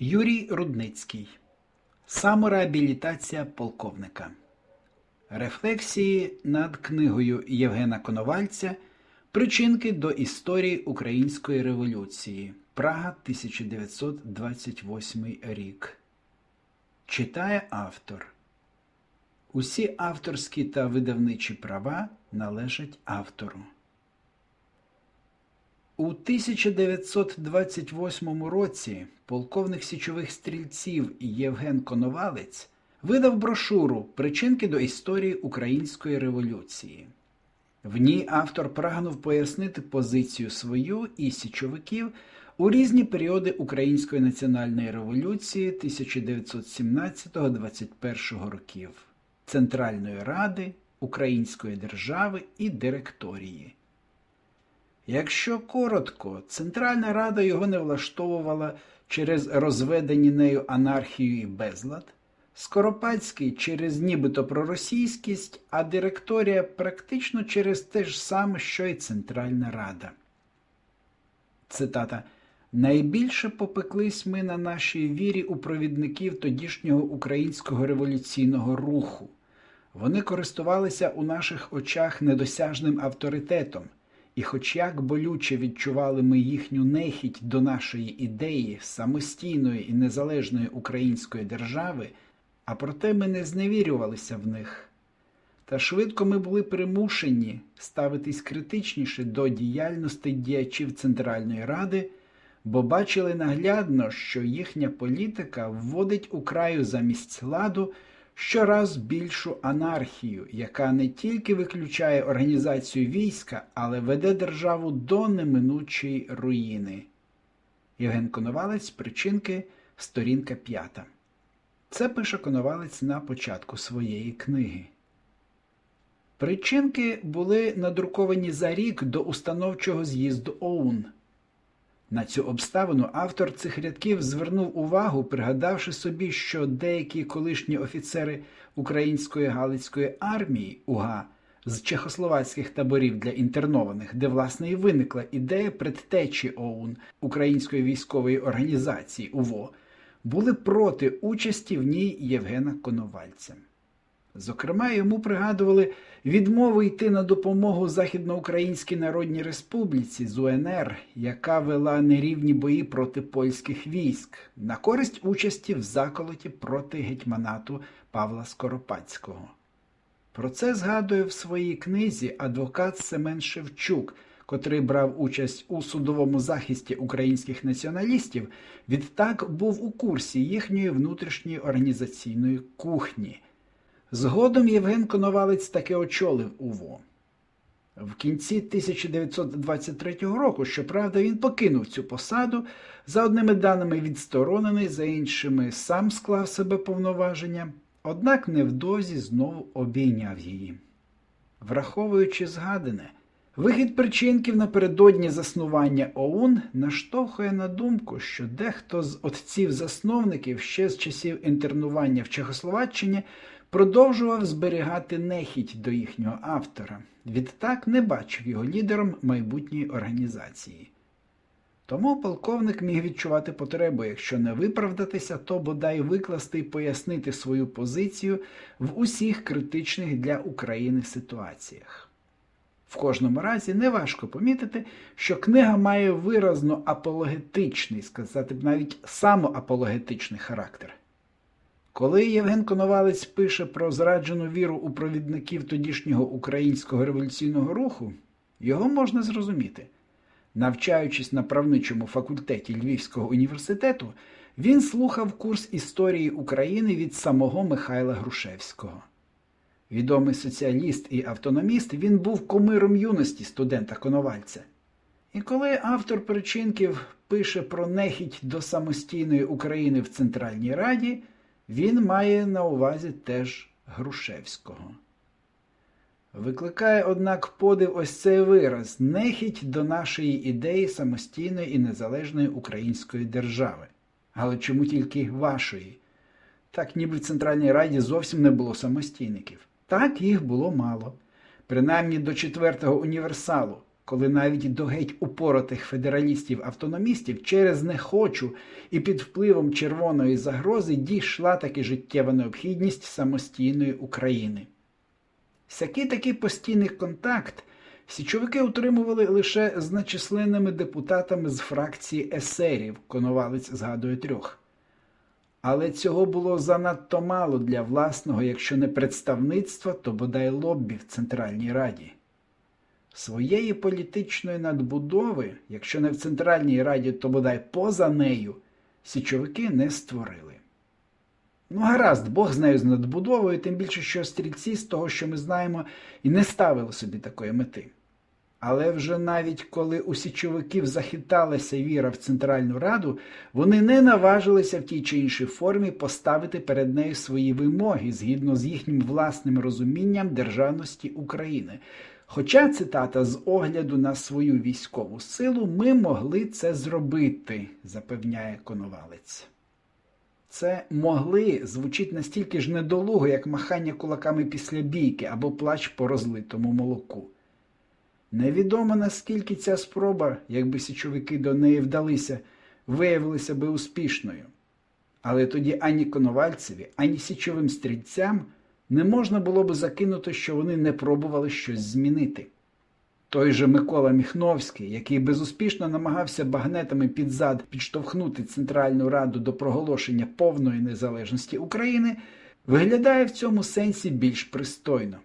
Юрій Рудницький. Самореабілітація полковника. Рефлексії над книгою Євгена Коновальця Причинки до історії Української революції. Прага 1928 рік. Читає автор. Усі авторські та видавничі права належать автору. У 1928 році полковник січових стрільців Євген Коновалець видав брошуру Причинки до історії Української революції. В ній автор прагнув пояснити позицію свою і січовиків у різні періоди Української національної революції 1917-21 років, Центральної Ради, Української держави і директорії. Якщо коротко, Центральна Рада його не влаштовувала через розведені нею анархію і безлад, Скоропадський через нібито проросійськість, а директорія практично через те ж саме, що й Центральна Рада. Цитата. Найбільше попеклись ми на нашій вірі у провідників тодішнього українського революційного руху. Вони користувалися у наших очах недосяжним авторитетом, і, хоч як болюче відчували ми їхню нехідь до нашої ідеї самостійної і незалежної української держави, а проте ми не зневірювалися в них. Та швидко ми були примушені ставитись критичніше до діяльності діячів Центральної Ради, бо бачили наглядно, що їхня політика вводить у краю замість ладу щораз більшу анархію, яка не тільки виключає організацію війська, але веде державу до неминучої руїни. Євген Коновалець, причинки, сторінка 5. Це пише Коновалець на початку своєї книги. Причинки були надруковані за рік до установчого з'їзду ОУН. На цю обставину автор цих рядків звернув увагу, пригадавши собі, що деякі колишні офіцери Української Галицької армії УГА з чехословацьких таборів для інтернованих, де власне і виникла ідея предтечі ОУН Української військової організації УВО, були проти участі в ній Євгена Коновальця. Зокрема, йому пригадували відмову йти на допомогу Західноукраїнській Народній Республіці з УНР, яка вела нерівні бої проти польських військ, на користь участі в заколоті проти гетьманату Павла Скоропадського. Про це згадує в своїй книзі адвокат Семен Шевчук, котрий брав участь у судовому захисті українських націоналістів, відтак був у курсі їхньої внутрішньої організаційної кухні. Згодом Євген Коновалець таки очолив УВО. В кінці 1923 року, щоправда, він покинув цю посаду, за одними даними відсторонений, за іншими сам склав себе повноваження, однак невдовзі знову обійняв її. Враховуючи згадане, вихід причинків напередодні заснування ОУН наштовхує на думку, що дехто з отців-засновників ще з часів інтернування в Чехословаччині продовжував зберігати нехідь до їхнього автора, відтак не бачив його лідером майбутньої організації. Тому полковник міг відчувати потребу, якщо не виправдатися, то бодай викласти і пояснити свою позицію в усіх критичних для України ситуаціях. В кожному разі неважко помітити, що книга має виразно апологетичний, сказати б навіть самоапологетичний характер. Коли Євген Коновалець пише про зраджену віру у провідників тодішнього українського революційного руху, його можна зрозуміти. Навчаючись на правничому факультеті Львівського університету, він слухав курс історії України від самого Михайла Грушевського. Відомий соціаліст і автономіст, він був комиром юності студента Коновальця. І коли автор причинків пише про нехідь до самостійної України в Центральній Раді, він має на увазі теж Грушевського. Викликає, однак, подив ось цей вираз нехідь до нашої ідеї самостійної і незалежної української держави. Але чому тільки вашої? Так ніби в Центральній Раді зовсім не було самостійників. Так їх було мало. Принаймні до четвертого універсалу, коли навіть до геть упоротих федералістів-автономістів через не хочу і під впливом червоної загрози дійшла таки життєва необхідність самостійної України. Всякий такий постійний контакт січовики утримували лише з начисленними депутатами з фракції есерів, Коновалець згадує трьох. Але цього було занадто мало для власного, якщо не представництва, то бодай лоббі в Центральній Раді. Своєї політичної надбудови, якщо не в Центральній Раді, то бодай поза нею, січовики не створили. Ну, гаразд, Бог з нею з надбудовою, тим більше, що стрільці з того, що ми знаємо, і не ставили собі такої мети. Але вже навіть коли у січовиків захиталася віра в Центральну Раду, вони не наважилися в тій чи іншій формі поставити перед нею свої вимоги згідно з їхнім власним розумінням державності України. Хоча цитата з огляду на свою військову силу, ми могли це зробити, запевняє Коновалець. Це могли звучить настільки ж недолуго, як махання кулаками після бійки або плач по розлитому молоку. Невідомо наскільки ця спроба, якби січовики до неї вдалися, виявилася би успішною. Але тоді ані Коновальцеві, ані січовим стрільцям не можна було би закинути, що вони не пробували щось змінити. Той же Микола Міхновський, який безуспішно намагався багнетами під зад підштовхнути Центральну Раду до проголошення повної незалежності України, виглядає в цьому сенсі більш пристойно.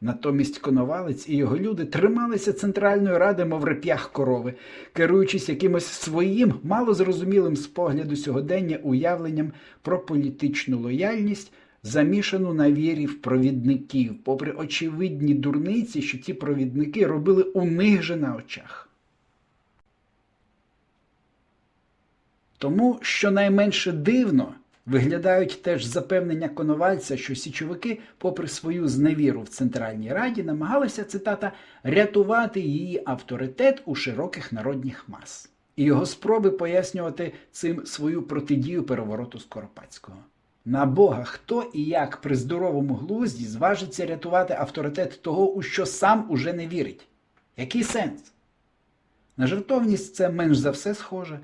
Натомість Коновалець і його люди трималися Центральної Ради, мов реп'ях корови, керуючись якимось своїм, малозрозумілим з погляду сьогодення уявленням про політичну лояльність, замішану на вірі в провідників, попри очевидні дурниці, що ці провідники робили у них же на очах. Тому, щонайменше дивно, виглядають теж запевнення Коновальця, що січовики, попри свою зневіру в Центральній Раді, намагалися, цитата, рятувати її авторитет у широких народних мас. І його спроби пояснювати цим свою протидію перевороту Скоропадського. На Бога, хто і як при здоровому глузді зважиться рятувати авторитет того, у що сам уже не вірить? Який сенс? На жертовність це менш за все схоже,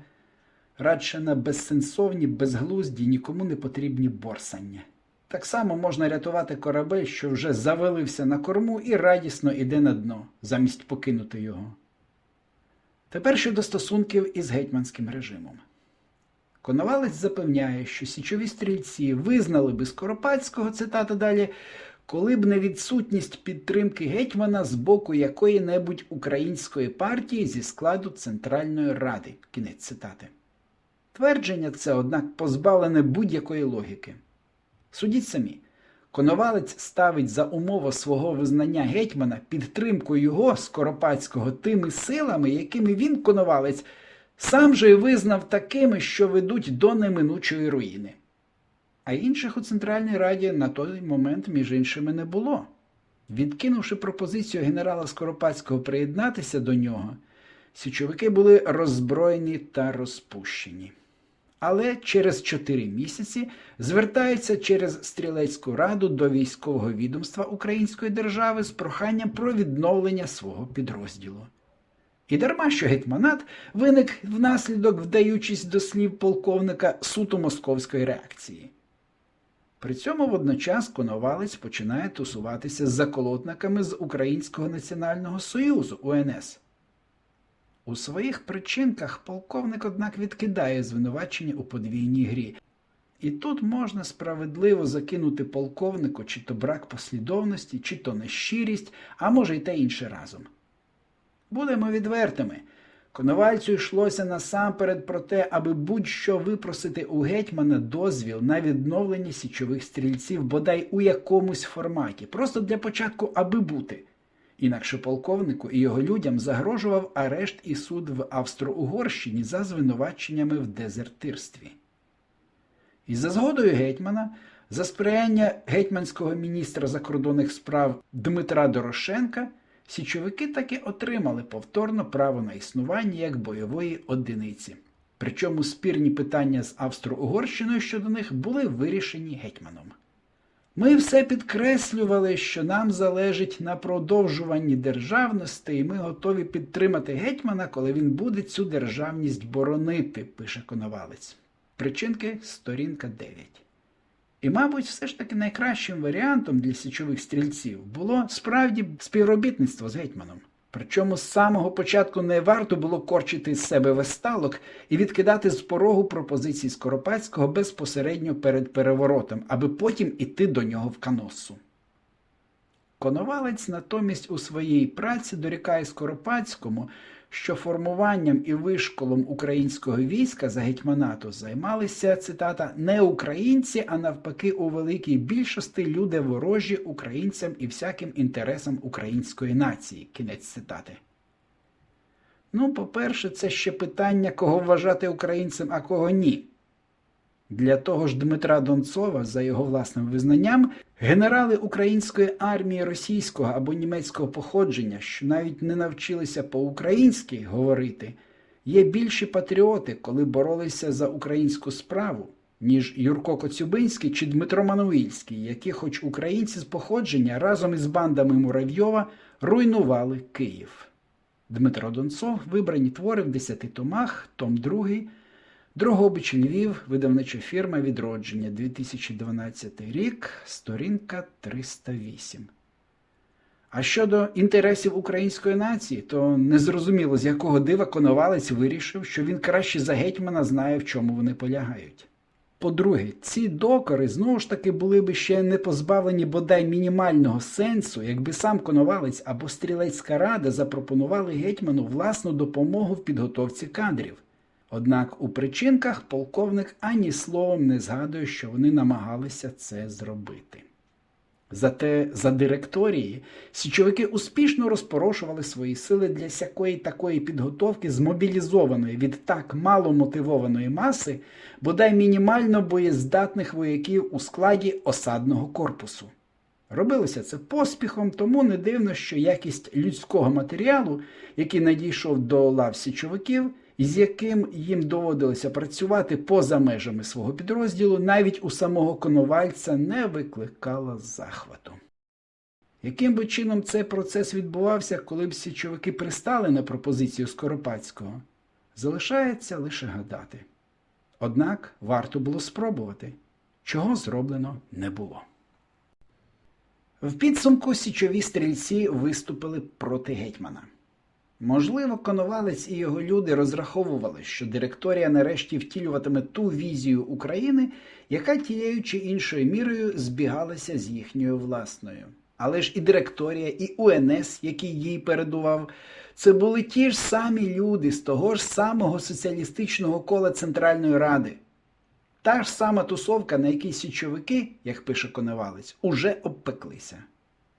радше на безсенсовні, безглузді, нікому не потрібні борсання. Так само можна рятувати корабель, що вже завалився на корму і радісно іде на дно, замість покинути його. Тепер щодо стосунків із гетьманським режимом. Коновалець запевняє, що січові стрільці визнали би Скоропадського, цитата далі, коли б не відсутність підтримки гетьмана з боку якої-небудь української партії зі складу Центральної Ради. Кінець цитати. Твердження це, однак, позбавлене будь-якої логіки. Судіть самі, Коновалець ставить за умову свого визнання гетьмана підтримку його Скоропадського тими силами, якими він, Коновалець, сам же й визнав такими, що ведуть до неминучої руїни. А інших у Центральній Раді на той момент, між іншими, не було. Відкинувши пропозицію генерала Скоропадського приєднатися до нього, січовики були роззброєні та розпущені. Але через чотири місяці звертаються через стрілецьку раду до військового відомства Української держави з проханням про відновлення свого підрозділу. І дарма що гетьманат виник внаслідок, вдаючись до слів полковника суто московської реакції. При цьому водночас Коновалець починає тусуватися з заколотниками з Українського національного союзу УНС. У своїх причинках полковник, однак, відкидає звинувачення у подвійній грі. І тут можна справедливо закинути полковнику чи то брак послідовності, чи то нещирість, а може й те інше разом. Будемо відвертими. Коновальцю йшлося насамперед про те, аби будь-що випросити у гетьмана дозвіл на відновлення січових стрільців, бодай у якомусь форматі, просто для початку, аби бути. Інакше полковнику і його людям загрожував арешт і суд в Австро-Угорщині за звинуваченнями в дезертирстві. І за згодою гетьмана, за сприяння гетьманського міністра закордонних справ Дмитра Дорошенка, січовики таки отримали повторно право на існування як бойової одиниці. Причому спірні питання з Австро-Угорщиною щодо них були вирішені гетьманом. Ми все підкреслювали, що нам залежить на продовжуванні державності, і ми готові підтримати гетьмана, коли він буде цю державність боронити, пише Коновалець. Причинки сторінка 9. І, мабуть, все ж таки найкращим варіантом для січових стрільців було справді співробітництво з гетьманом. Причому з самого початку не варто було корчити з себе весталок і відкидати з порогу пропозиції Скоропадського безпосередньо перед переворотом, аби потім іти до нього в каносу. Коновалець натомість у своїй праці дорікає Скоропадському, що формуванням і вишколом українського війська за гетьманату займалися цитата не українці, а навпаки, у великій більшості люди ворожі українцям і всяким інтересам української нації. Кінець цитати. Ну, по-перше, це ще питання, кого вважати українцем, а кого ні. Для того ж Дмитра Донцова, за його власним визнанням, генерали української армії російського або німецького походження, що навіть не навчилися по-українськи говорити, є більші патріоти, коли боролися за українську справу, ніж Юрко Коцюбинський чи Дмитро Мануїльський, які, хоч українці з походження, разом із бандами Муравйова руйнували Київ. Дмитро Донцов, вибрані твори в десяти томах, том 2, Дрогобич Львів, видавнича фірма Відродження, 2012 рік, сторінка 308. А щодо інтересів української нації, то незрозуміло, з якого дива Коновалець вирішив, що він краще за гетьмана знає, в чому вони полягають. По-друге, ці докори знову ж таки були б ще не позбавлені бодай мінімального сенсу, якби сам Коновалець або стрілецька рада запропонували гетьману власну допомогу в підготовці кадрів. Однак у причинках полковник ані словом не згадує, що вони намагалися це зробити. Зате за директорії січовики успішно розпорошували свої сили для сякої такої підготовки змобілізованої від так мало мотивованої маси, бодай мінімально боєздатних вояків у складі осадного корпусу. Робилося це поспіхом, тому не дивно, що якість людського матеріалу, який надійшов до лав січовиків, з яким їм доводилося працювати поза межами свого підрозділу, навіть у самого Коновальця не викликала захвату. Яким би чином цей процес відбувався, коли б січовики пристали на пропозицію Скоропадського, залишається лише гадати. Однак варто було спробувати, чого зроблено не було. В підсумку січові стрільці виступили проти гетьмана. Можливо, Коновалець і його люди розраховували, що директорія нарешті втілюватиме ту візію України, яка тією чи іншою мірою збігалася з їхньою власною. Але ж і директорія, і УНС, який їй передував, це були ті ж самі люди з того ж самого соціалістичного кола Центральної Ради. Та ж сама тусовка, на якій січовики, як пише Коновалець, уже обпеклися.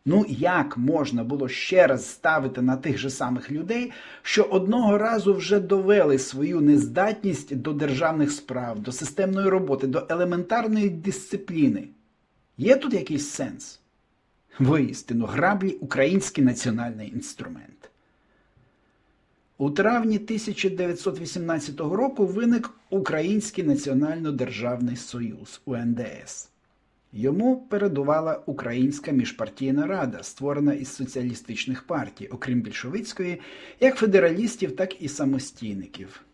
Ну як можна було ще раз ставити на тих же самих людей, що одного разу вже довели свою нездатність до державних справ, до системної роботи, до елементарної дисципліни? Є тут якийсь сенс? Воістину, граблі український національний інструмент. У травні 1918 року виник Український національно-державний союз УНДС. Йому передувала Українська міжпартійна рада, створена із соціалістичних партій, окрім більшовицької, як федералістів, так і самостійників.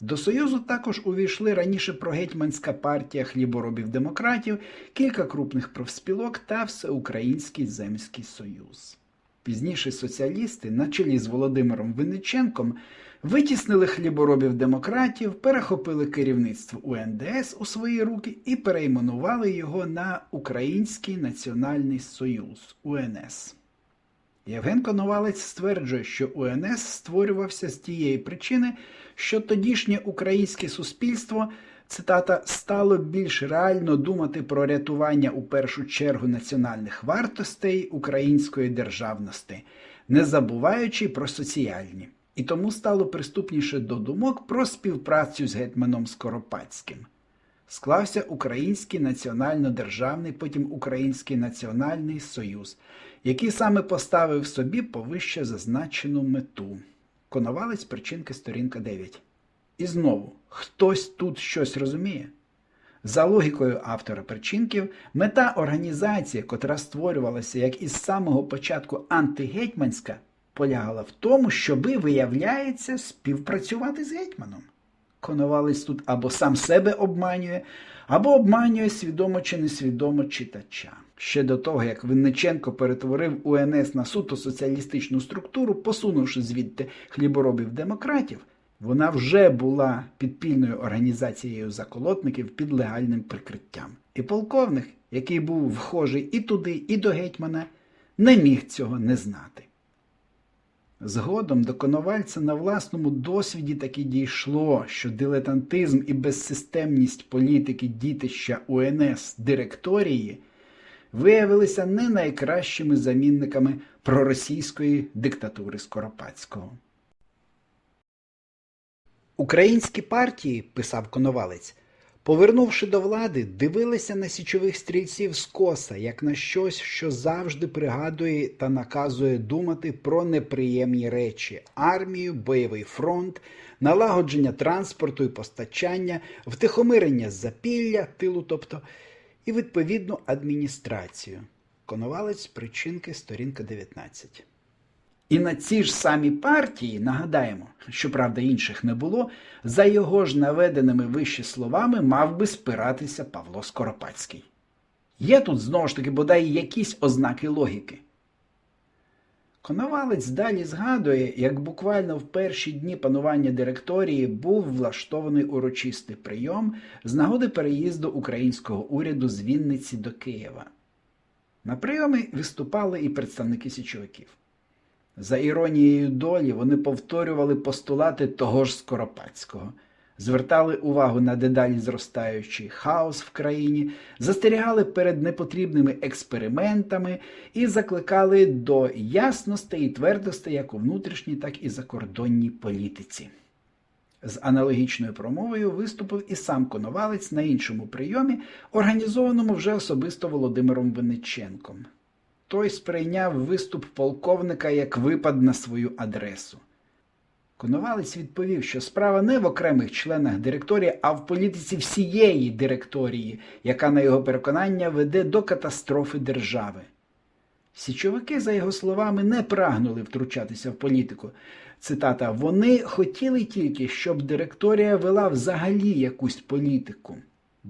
До Союзу також увійшли раніше прогетьманська партія хліборобів-демократів, кілька крупних профспілок та Всеукраїнський земський союз. Пізніше соціалісти, на чолі з Володимиром Винниченком, витіснили хліборобів-демократів, перехопили керівництво УНДС у свої руки і перейменували його на Український Національний Союз УНС. Євген Коновалець стверджує, що УНС створювався з тієї причини, що тодішнє українське суспільство цитата стало більш реально думати про рятування у першу чергу національних вартостей української державності, не забуваючи про соціальні, і тому стало приступніше до думок про співпрацю з гетьманом Скоропадським. Склався Український національно-державний, потім Український національний союз, який саме поставив собі повище зазначену мету. Коновалець причинки сторінка 9. І знову, хтось тут щось розуміє? За логікою автора причинків, мета організації, котра створювалася як із самого початку антигетьманська, полягала в тому, щоби, виявляється, співпрацювати з гетьманом. Коновалець тут або сам себе обманює, або обманює свідомо чи несвідомо читача. Ще до того, як Винниченко перетворив УНС на суто соціалістичну структуру, посунувши звідти хліборобів демократів, вона вже була підпільною організацією заколотників під легальним прикриттям. І полковник, який був вхожий і туди, і до гетьмана, не міг цього не знати. Згодом до Коновальця на власному досвіді таки дійшло, що дилетантизм і безсистемність політики дітища УНС директорії виявилися не найкращими замінниками проросійської диктатури Скоропадського. Українські партії, писав Коновалець, повернувши до влади, дивилися на січових стрільців скоса, як на щось, що завжди пригадує та наказує думати про неприємні речі: армію, бойовий фронт, налагодження транспорту і постачання, втихомирення запілля, тилу, тобто, і відповідну адміністрацію. Коновалець причинки, сторінка 19. І на ці ж самі партії, нагадаємо, що правда інших не було, за його ж наведеними вище словами мав би спиратися Павло Скоропадський. Є тут знову ж таки бодай якісь ознаки логіки. Коновалець далі згадує, як буквально в перші дні панування директорії був влаштований урочистий прийом з нагоди переїзду українського уряду з Вінниці до Києва. На прийомі виступали і представники січовиків. За іронією долі вони повторювали постулати того ж Скоропадського, звертали увагу на дедалі зростаючий хаос в країні, застерігали перед непотрібними експериментами і закликали до ясності і твердості як у внутрішній, так і закордонній політиці. З аналогічною промовою виступив і сам Коновалець на іншому прийомі, організованому вже особисто Володимиром Винниченком. Той сприйняв виступ полковника як випад на свою адресу. Коновалець відповів, що справа не в окремих членах директорії, а в політиці всієї директорії, яка, на його переконання, веде до катастрофи держави. Січовики, за його словами, не прагнули втручатися в політику. Цитата: вони хотіли тільки, щоб директорія вела взагалі якусь політику.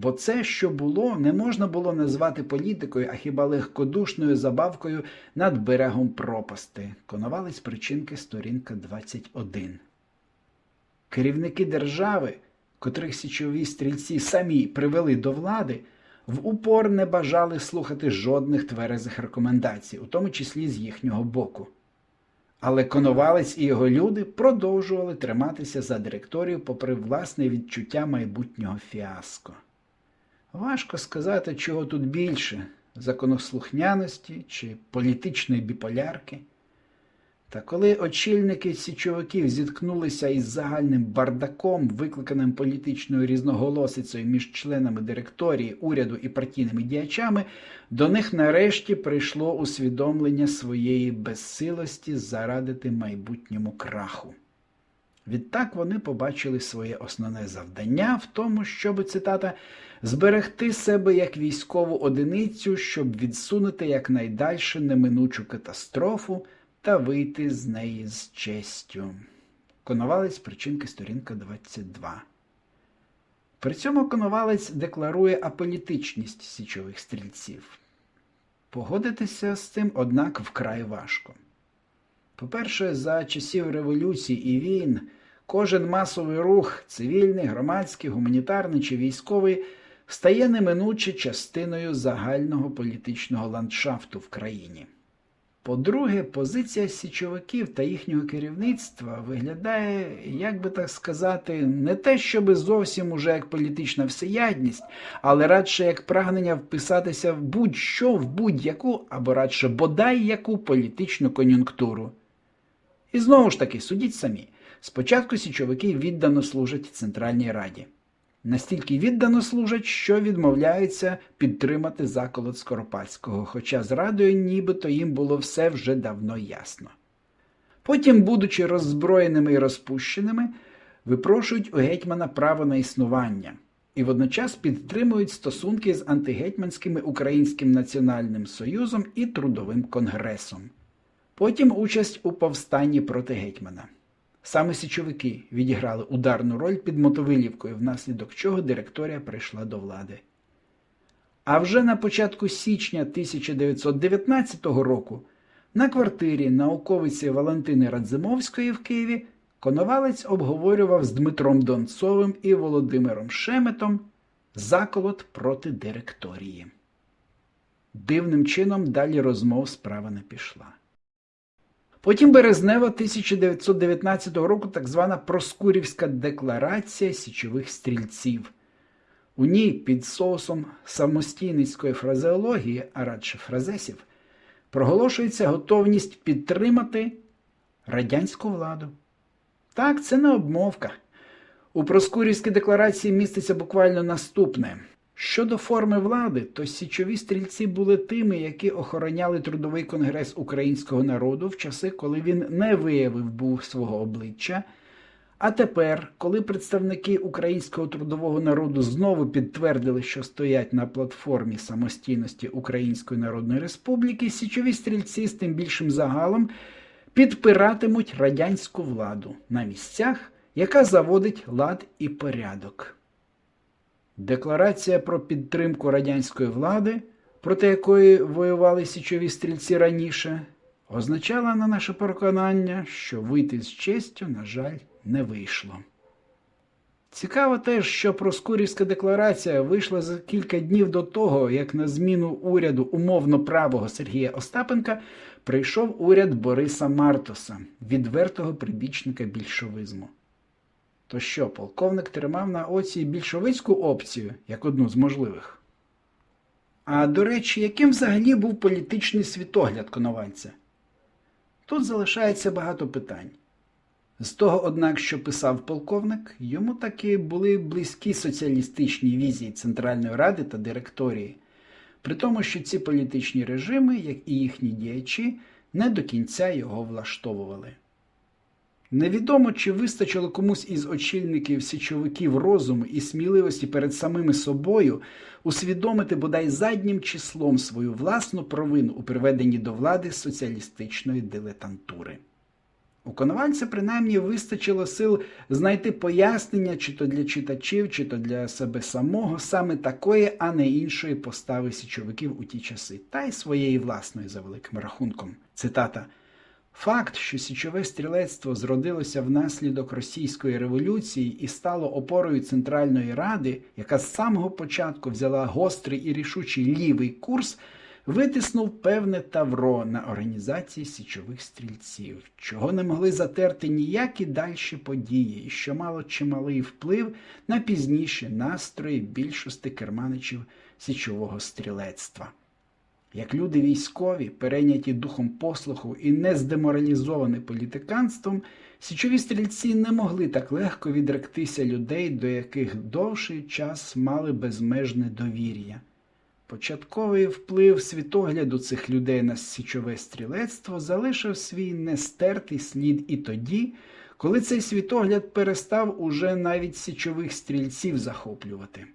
Бо це, що було, не можна було назвати політикою, а хіба легкодушною забавкою над берегом пропасти. Коновалець причинки, сторінка 21. Керівники держави, котрих січові стрільці самі привели до влади, в упор не бажали слухати жодних тверезих рекомендацій, у тому числі з їхнього боку. Але Коновалець і його люди продовжували триматися за директорію попри власне відчуття майбутнього фіаско. Важко сказати, чого тут більше законослухняності чи політичної біполярки. Та коли очільники січовиків зіткнулися із загальним бардаком, викликаним політичною різноголосицею між членами директорії, уряду і партійними діячами, до них нарешті прийшло усвідомлення своєї безсилості зарадити майбутньому краху. Відтак вони побачили своє основне завдання в тому, щоб цитата зберегти себе як військову одиницю, щоб відсунути якнайдальше неминучу катастрофу та вийти з неї з честю. Коновалець причинки сторінка 22. При цьому Коновалець декларує аполітичність січових стрільців. Погодитися з цим, однак, вкрай важко. По-перше, за часів революції і війн кожен масовий рух, цивільний, громадський, гуманітарний чи військовий, стає неминуче частиною загального політичного ландшафту в країні. По-друге, позиція січовиків та їхнього керівництва виглядає, як би так сказати, не те, щоби зовсім уже як політична всеядність, але радше як прагнення вписатися в будь-що, в будь-яку або радше бодай яку політичну кон'юнктуру. І знову ж таки, судіть самі, спочатку січовики віддано служать Центральній Раді. Настільки віддано служать, що відмовляються підтримати заколот Скоропадського, хоча з радою нібито їм було все вже давно ясно. Потім, будучи роззброєними і розпущеними, випрошують у гетьмана право на існування, і водночас підтримують стосунки з антигетьманськими Українським національним союзом і Трудовим конгресом. Потім участь у повстанні проти гетьмана. Саме січовики відіграли ударну роль під Мотовилівкою, внаслідок чого директорія прийшла до влади. А вже на початку січня 1919 року на квартирі науковиці Валентини Радзимовської в Києві Коновалець обговорював з Дмитром Донцовим і Володимиром Шеметом заколот проти директорії. Дивним чином далі розмов справа не пішла. Потім березнева 1919 року так звана Проскурівська декларація січових стрільців. У ній під соусом самостійницької фразеології, а радше фразесів, проголошується готовність підтримати радянську владу. Так, це не обмовка. У Проскурівській декларації міститься буквально наступне. Щодо форми влади, то січові стрільці були тими, які охороняли трудовий конгрес українського народу в часи, коли він не виявив був свого обличчя. А тепер, коли представники українського трудового народу знову підтвердили, що стоять на платформі самостійності Української Народної Республіки, січові стрільці з тим більшим загалом підпиратимуть радянську владу на місцях, яка заводить лад і порядок. Декларація про підтримку радянської влади, проти якої воювали січові стрільці раніше, означала на наше переконання, що вийти з честю, на жаль, не вийшло. Цікаво теж, що Проскурівська декларація вийшла за кілька днів до того, як на зміну уряду умовно правого Сергія Остапенка прийшов уряд Бориса Мартоса, відвертого прибічника більшовизму. То що, полковник тримав на оці більшовицьку опцію як одну з можливих? А до речі, яким взагалі був політичний світогляд Коновальця? Тут залишається багато питань. З того, однак, що писав полковник, йому таки були близькі соціалістичні візії Центральної Ради та директорії, при тому, що ці політичні режими, як і їхні діячі, не до кінця його влаштовували. Невідомо, чи вистачило комусь із очільників січовиків розуму і сміливості перед самими собою усвідомити бодай заднім числом свою власну провину у приведенні до влади соціалістичної дилетантури. У Коновальця принаймні вистачило сил знайти пояснення, чи то для читачів, чи то для себе самого, саме такої, а не іншої постави січовиків у ті часи, та й своєї власної за великим рахунком. Цитата. Факт, що січове стрілецтво зродилося внаслідок російської революції і стало опорою Центральної Ради, яка з самого початку взяла гострий і рішучий лівий курс, витиснув певне тавро на організації січових стрільців, чого не могли затерти ніякі дальші події, і що мало чималий вплив на пізніші настрої більшості керманичів січового стрілецтва. Як люди військові, перейняті духом послуху і не здеморалізовані політиканством, січові стрільці не могли так легко відректися людей, до яких довший час мали безмежне довір'я. Початковий вплив світогляду цих людей на січове стрілецтво залишив свій нестертий слід і тоді, коли цей світогляд перестав уже навіть січових стрільців захоплювати.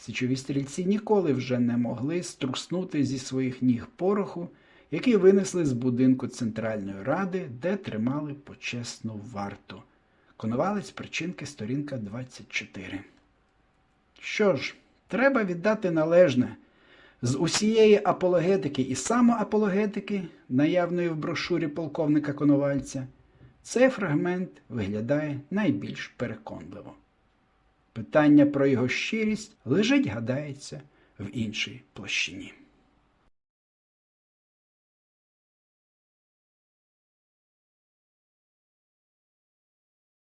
Січові стрільці ніколи вже не могли струснути зі своїх ніг пороху, який винесли з будинку Центральної Ради, де тримали почесну варту. Конувалець причинки сторінка 24. Що ж, треба віддати належне. З усієї апологетики і самоапологетики, наявної в брошурі полковника Коновальця, цей фрагмент виглядає найбільш переконливо. Питання про його щирість лежить, гадається, в іншій площині.